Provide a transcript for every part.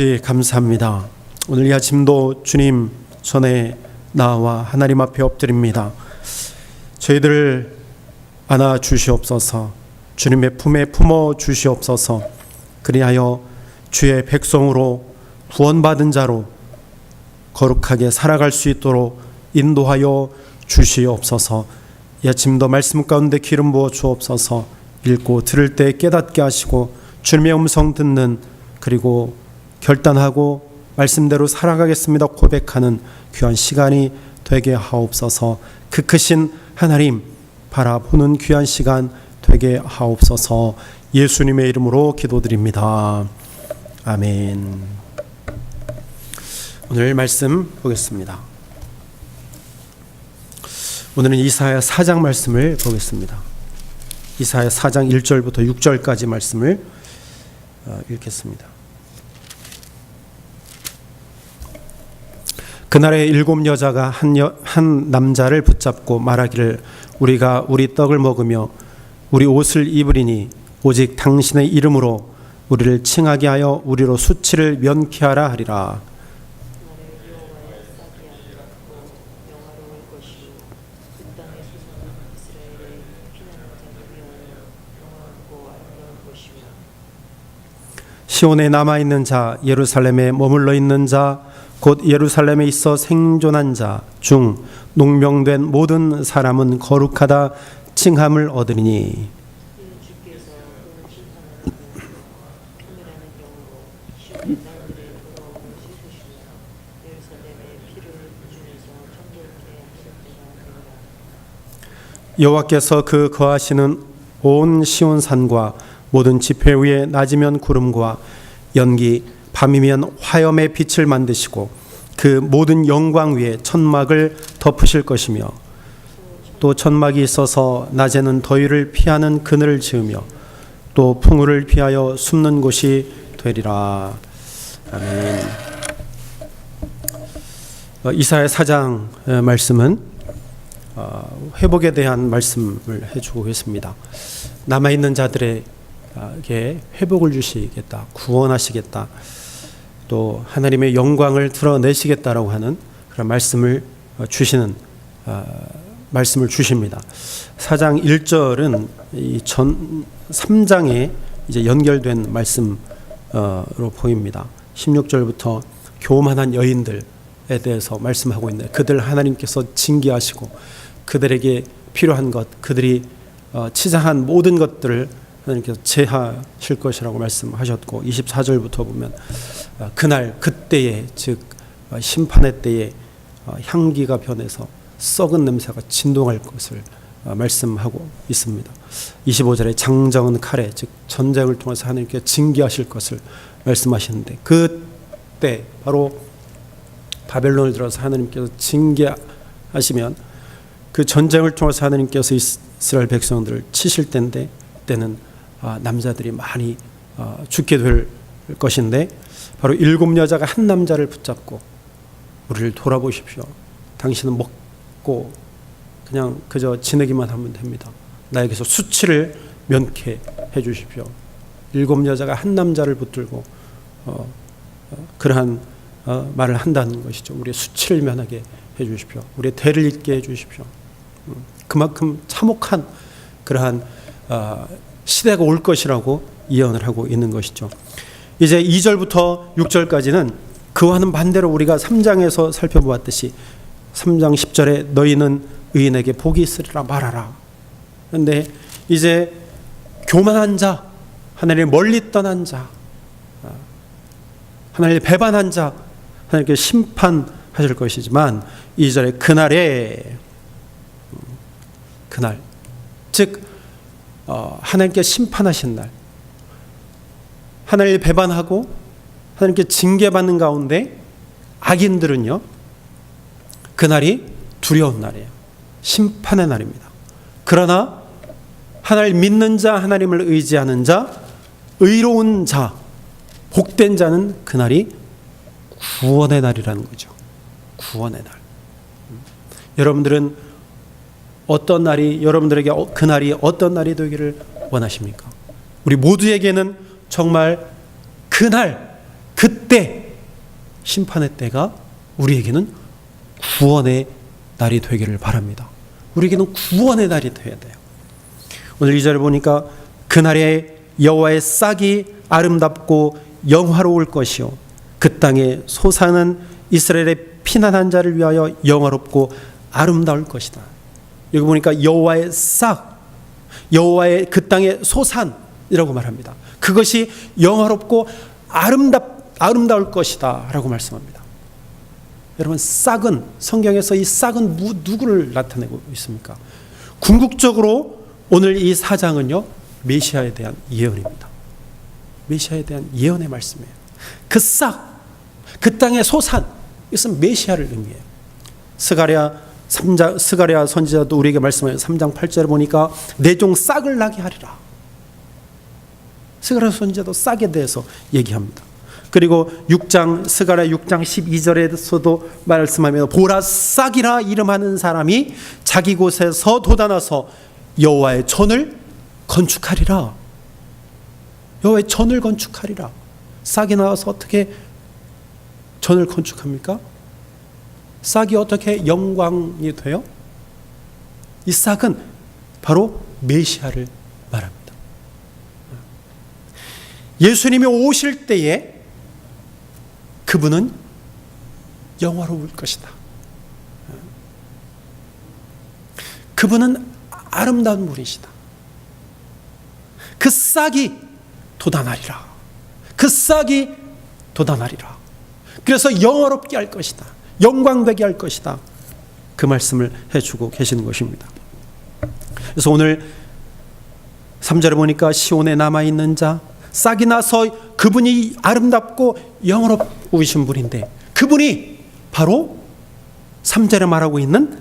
아버지 감사합니다. 오늘 이 아침도 주님 손에 나와 하나님 앞에 엎드립니다. 저희들을 안아 주시옵소서. 주님의 품에 품어 주시옵소서. 그리하여 주의 백성으로 구원받은 자로 거룩하게 살아갈 수 있도록 인도하여 주시옵소서. 이 아침도 말씀 가운데 기름 부어 주옵소서. 읽고 들을 때 깨닫게 하시고 주님의 음성 듣는 그리고 결단하고 말씀대로 살아가겠습니다 고백하는 귀한 시간이 되게 하옵소서. 그 크신 하나님 바라보는 귀한 시간 되게 하옵소서. 예수님의 이름으로 기도드립니다. 아멘. 오늘 말씀 보겠습니다. 오늘은 이사야 4장 말씀을 보겠습니다. 이사야 4장 1절부터 6절까지 말씀을 어, 읽겠습니다. 그날에 일곱 여자가 한, 여, 한 남자를 붙잡고 말하기를 우리가 우리 떡을 먹으며 우리 옷을 입으리니 오직 당신의 이름으로 우리를 칭하게 하여 우리로 수치를 면케하라 하리라. 시온에 남아 있는 자, 예루살렘에 머물러 있는 자, 곧 예루살렘에 있어 생존한 자 중 농명된 모든 사람은 거룩하다 칭함을 얻으리니. 여호와께서 그 거하시는 온 시온 산과 모든 지폐 위에 낮이면 구름과 연기 밤이면 화염의 빛을 만드시고 그 모든 영광 위에 천막을 덮으실 것이며 또 천막이 있어서 낮에는 더위를 피하는 그늘을 지으며 또 풍우를 피하여 숨는 곳이 되리라. 아멘. 어, 이사야 사장 어, 말씀은 어, 회복에 대한 말씀을 해주고 있습니다. 남아 있는 자들에게 회복을 주시겠다, 구원하시겠다, 또 하나님의 영광을 드러내시겠다라고 하는 그런 말씀을 주시는 말씀을 주십니다. 4장 1절은 이 전 3장에 이제 연결된 말씀으로 보입니다. 16절부터 교만한 여인들에 대해서 말씀하고 있는데 그들 하나님께서 징계하시고 그들에게 필요한 것, 그들이 치장한 모든 것들을 하나님께서 제하실 것이라고 말씀하셨고 24절부터 보면 그날 그때에 즉 심판의 때에 향기가 변해서 썩은 냄새가 진동할 것을 말씀하고 있습니다. 25절에 장정은 칼에 즉 전쟁을 통해서 하나님께 징계하실 것을 말씀하시는데 그때 바로 바벨론을 들어서 하나님께서 징계하시면 그 전쟁을 통해서 하나님께서 이스라엘 백성들을 치실 때인데 때는 남자들이 많이 죽게 될 것인데 바로 일곱 여자가 한 남자를 붙잡고 우리를 돌아보십시오. 당신은 먹고 그냥 그저 지내기만 하면 됩니다. 나에게서 수치를 면케해 주십시오. 일곱 여자가 한 남자를 붙들고 어, 어, 그러한 어, 말을 한다는 것이죠. 우리의 수치를 면하게 해 주십시오. 우리의 대를 잇게 해 주십시오. 음, 그만큼 참혹한 그러한 어, 시대가 올 것이라고 예언을 하고 있는 것이죠. 이제 2절부터 6절까지는 그와는 반대로 우리가 3장에서 살펴보았듯이 3장 10절에 너희는 의인에게 복이 있으리라 말하라. 그런데 이제 교만한 자, 하나님 멀리 떠난 자, 하나님 배반한 자, 하나님께 심판하실 것이지만 2절에 그날에 그날 즉 어, 하나님께 심판하신 날 하나님을 배반하고 하나님께 징계받는 가운데 악인들은요 그날이 두려운 날이에요. 심판의 날입니다. 그러나 하나님 믿는 자 하나님을 의지하는 자 의로운 자 복된 자는 그날이 구원의 날이라는 거죠. 구원의 날. 여러분들은 어떤 날이 여러분들에게 그 날이 어떤 날이 되기를 원하십니까? 우리 모두에게는 정말 그날 그때 심판의 때가 우리에게는 구원의 날이 되기를 바랍니다. 우리에게는 구원의 날이 되어야 돼요. 오늘 이 절을 보니까 그날에 여호와의 싹이 아름답고 영화로울 것이요 그 땅에 솟아는 이스라엘의 피난한 자를 위하여 영화롭고 아름다울 것이다. 여기 보니까 여호와의 싹 여호와의 그 땅의 소산이라고 말합니다. 그것이 영화롭고 아름답 아름다울 것이다라고 말씀합니다. 여러분 싹은 성경에서 이 싹은 무, 누구를 나타내고 있습니까? 궁극적으로 오늘 이 사장은요 메시아에 대한 예언입니다. 메시아에 대한 예언의 말씀이에요. 그 싹, 그 땅의 소산, 이것은 메시아를 의미해요. 스가랴 3장 스가랴 선지자도 우리에게 말씀하여 3장 8절을 보니까 내 종 싹을 나게 하리라. 스가랴 선지자도 싹에 대해서 얘기합니다. 그리고 6장 스가랴 6장 12절에서도 말씀하며 보라 싹이라 이름하는 사람이 자기 곳에서 돋아나서 여호와의 전을 건축하리라. 여호와의 전을 건축하리라. 싹이 나와서 어떻게 전을 건축합니까? 싹이 어떻게 영광이 돼요? 이 싹은 바로 메시아를 말합니다. 예수님이 오실 때에 그분은 영화로울 것이다. 그분은 아름다운 분이시다. 그 싹이 돋아나리라. 그 싹이 돋아나리라. 그래서 영화롭게 할 것이다. 영광되게 할 것이다. 그 말씀을 해주고 계시는 것입니다. 그래서 오늘 3절에 보니까 시온에 남아있는 자, 싹이 나서 그분이 아름답고 영화롭으신 분인데 그분이 바로 3절에 말하고 있는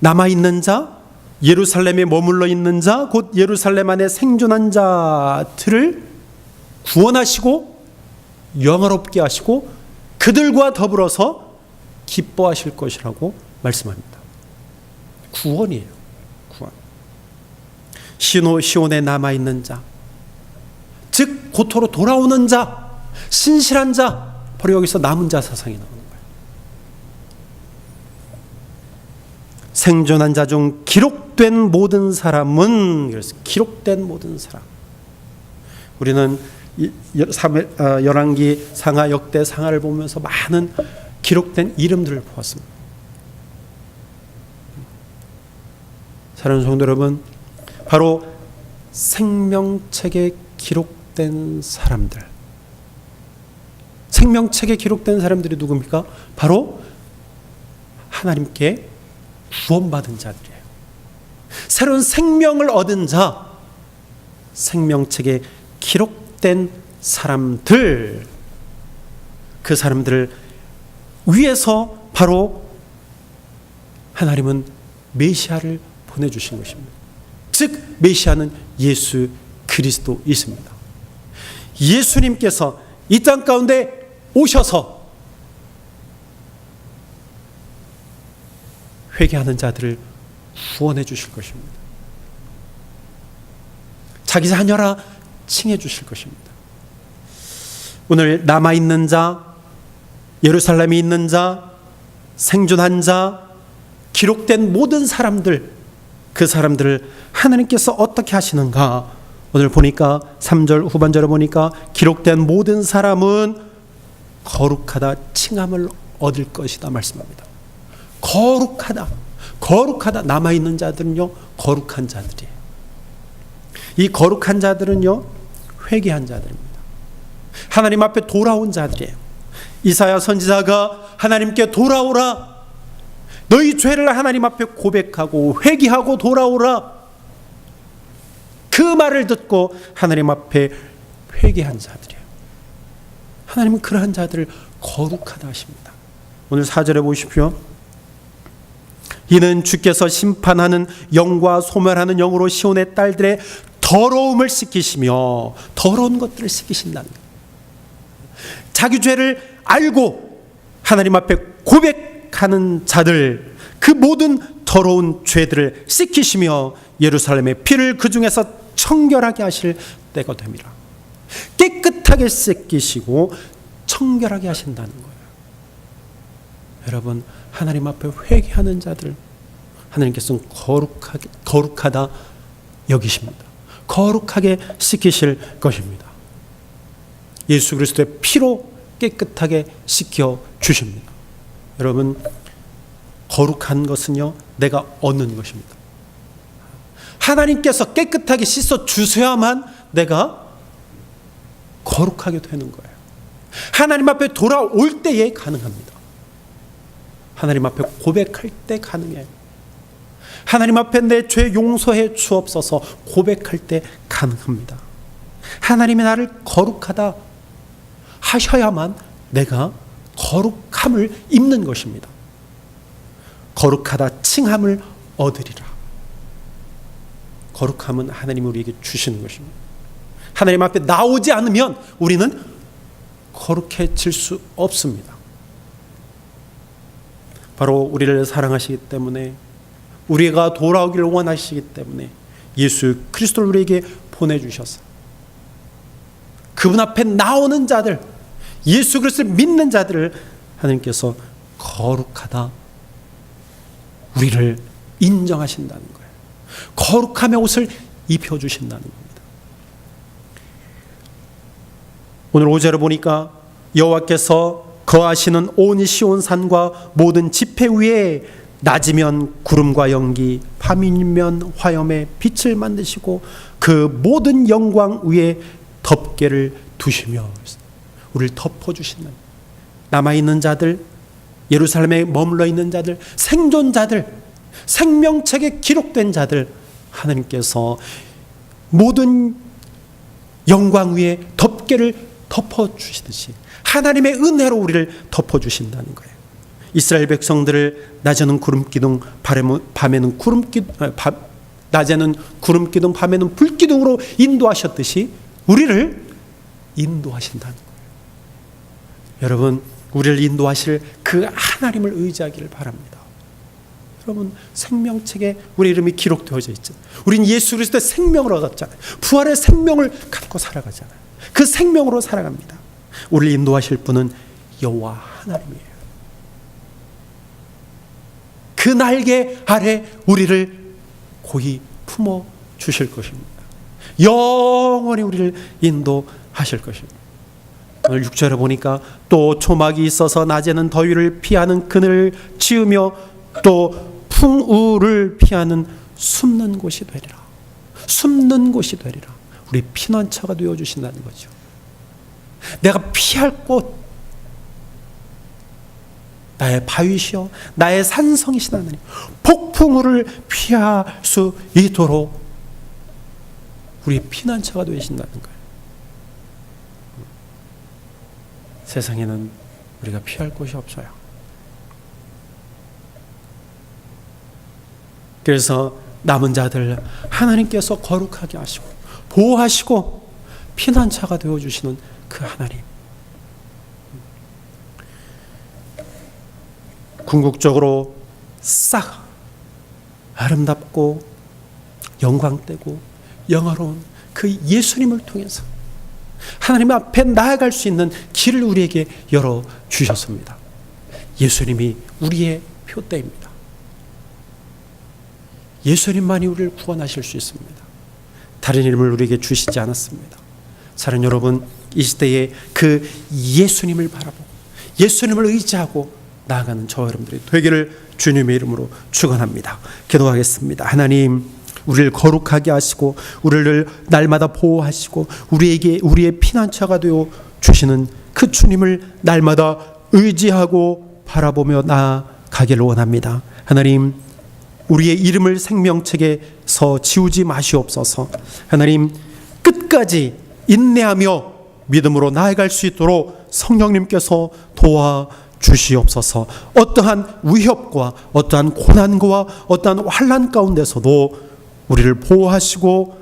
남아있는 자, 예루살렘에 머물러 있는 자, 곧 예루살렘 안에 생존한 자들을 구원하시고 영화롭게 하시고 그들과 더불어서 기뻐하실 것이라고 말씀합니다. 구원이에요. 구원. 시노 시온에 남아 있는 자, 즉 고토로 돌아오는 자, 신실한 자, 바로 여기서 남은 자 사상이 나오는 거예요. 생존한 자 중 기록된 모든 사람은 그래서 기록된 모든 사람. 우리는 열왕기 상하 역대 상하를 보면서 많은 기록된 이름들을 보았습니다. 사랑하는 성도 여러분, 바로 생명책에 기록된 사람들. 생명책에 기록된 사람들이 누굽니까? 바로 하나님께 구원받은 자들이에요. 새로운 생명을 얻은 자, 생명책에 기록 된 사람들, 그 사람들을 위해서 바로 하나님은 메시아를 보내 주신 것입니다. 즉, 메시아는 예수 그리스도이십니다. 예수님께서 이 땅 가운데 오셔서 회개하는 자들을 구원해 주실 것입니다. 자기 자녀라 칭해 주실 것입니다. 오늘 남아 있는 자, 예루살렘에 있는 자, 생존한 자, 기록된 모든 사람들, 그 사람들을 하나님께서 어떻게 하시는가? 오늘 보니까 3절 후반절에 보니까 기록된 모든 사람은 거룩하다 칭함을 얻을 것이다 말씀합니다. 거룩하다. 거룩하다. 남아 있는 자들은요. 거룩한 자들이에요. 이 거룩한 자들은요. 회개한 자들입니다. 하나님 앞에 돌아온 자들이에요. 이사야 선지자가 하나님께 돌아오라. 너희 죄를 하나님 앞에 고백하고 회개하고 돌아오라. 그 말을 듣고 하나님 앞에 회개한 자들이에요. 하나님은 그러한 자들을 거룩하다 하십니다. 오늘 4절에 보십시오. 이는 주께서 심판하는 영과 소멸하는 영으로 시온의 딸들의 더러움을 씻기시며 더러운 것들을 씻기신다는 거예요. 자기 죄를 알고 하나님 앞에 고백하는 자들 그 모든 더러운 죄들을 씻기시며 예루살렘의 피를 그 중에서 청결하게 하실 때가 됩니다. 깨끗하게 씻기시고 청결하게 하신다는 거예요. 여러분 하나님 앞에 회개하는 자들 하나님께서는 거룩하게 거룩하다 여기십니다. 거룩하게 씻기실 것입니다. 예수 그리스도의 피로 깨끗하게 씻겨 주십니다. 여러분 거룩한 것은요 내가 얻는 것입니다. 하나님께서 깨끗하게 씻어 주셔야만 내가 거룩하게 되는 거예요. 하나님 앞에 돌아올 때에 가능합니다. 하나님 앞에 고백할 때 가능해요. 하나님 앞에 내 죄 용서해 주옵소서 고백할 때 가능합니다. 하나님이 나를 거룩하다 하셔야만 내가 거룩함을 입는 것입니다. 거룩하다 칭함을 얻으리라. 거룩함은 하나님이 우리에게 주시는 것입니다. 하나님 앞에 나오지 않으면 우리는 거룩해질 수 없습니다. 바로 우리를 사랑하시기 때문에 우리가 돌아오기를 원하시기 때문에 예수 그리스도를 우리에게 보내주셔서 그분 앞에 나오는 자들 예수 그리스도를 믿는 자들을 하나님께서 거룩하다 우리를 인정하신다는 거예요. 거룩함의 옷을 입혀 주신다는 겁니다. 오늘 5절을 보니까 여호와께서 거하시는 온 시온 산과 모든 지폐 위에 낮이면 구름과 연기, 밤이면 화염의 빛을 만드시고 그 모든 영광 위에 덮개를 두시며 우리를 덮어 주시는 남아 있는 자들, 예루살렘에 머물러 있는 자들, 생존자들, 생명책에 기록된 자들 하나님께서 모든 영광 위에 덮개를 덮어 주시듯이 하나님의 은혜로 우리를 덮어 주신다는 거예요. 이스라엘 백성들을 낮에는 구름 기둥, 밤에는 구름 기둥, 낮에는 구름 기둥, 밤에는 불 기둥으로 인도하셨듯이 우리를 인도하신다는 거예요. 여러분, 우리를 인도하실 그 하나님을 의지하기를 바랍니다. 여러분, 생명책에 우리 이름이 기록되어져 있죠. 우린 예수 그리스도의 생명을 얻었잖아요. 부활의 생명을 갖고 살아가잖아요. 그 생명으로 살아갑니다. 우리를 인도하실 분은 여호와 하나님이에요. 그 날개 아래 우리를 고이 품어 주실 것입니다. 영원히 우리를 인도하실 것입니다. 오늘 6절에 보니까 또 초막이 있어서 낮에는 더위를 피하는 그늘 지으며 또 풍우를 피하는 숨는 곳이 되리라. 숨는 곳이 되리라. 우리 피난처가 되어 주신다는 거죠. 내가 피할 곳 나의 바위시여 나의 산성이신 하나님 폭풍우를 피할 수 있도록 우리 피난처가 되신다는 거예요. 세상에는 우리가 피할 곳이 없어요. 그래서 남은 자들 하나님께서 거룩하게 하시고 보호하시고 피난처가 되어 주시는 그 하나님. 궁극적으로 싹 아름답고 영광되고 영화로운 그 예수님을 통해서 하나님 앞에 나아갈 수 있는 길을 우리에게 열어 주셨습니다. 예수님이 우리의 표대입니다. 예수님만이 우리를 구원하실 수 있습니다. 다른 이름을 우리에게 주시지 않았습니다. 사랑 여러분, 이 시대에 그 예수님을 바라보고 예수님을 의지하고 나아가는 저 여러분들이 되기를 주님의 이름으로 축원합니다. 기도하겠습니다. 하나님, 우리를 거룩하게 하시고 우리를 날마다 보호하시고 우리에게 우리의 피난처가 되어 주시는 그 주님을 날마다 의지하고 바라보며 나아가기를 원합니다. 하나님, 우리의 이름을 생명책에서 지우지 마시옵소서. 하나님, 끝까지 인내하며 믿음으로 나아갈 수 있도록 성령님께서 도와 주시옵소서. 어떠한 위협과 어떠한 고난과 어떠한 환란 가운데서도 우리를 보호하시고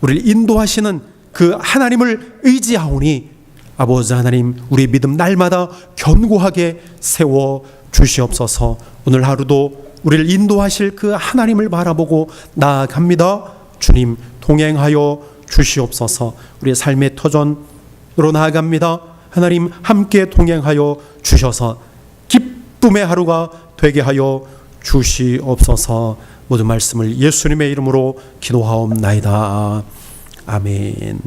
우리를 인도하시는 그 하나님을 의지하오니 아버지 하나님 우리 믿음 날마다 견고하게 세워 주시옵소서. 오늘 하루도 우리를 인도하실 그 하나님을 바라보고 나아갑니다. 주님 동행하여 주시옵소서. 우리의 삶의 터전 나아갑니다. 하나님 함께 동행하여 주셔서 기쁨의 하루가 되게 하여 주시옵소서. 모든 말씀을 예수님의 이름으로 기도하옵나이다. 아멘.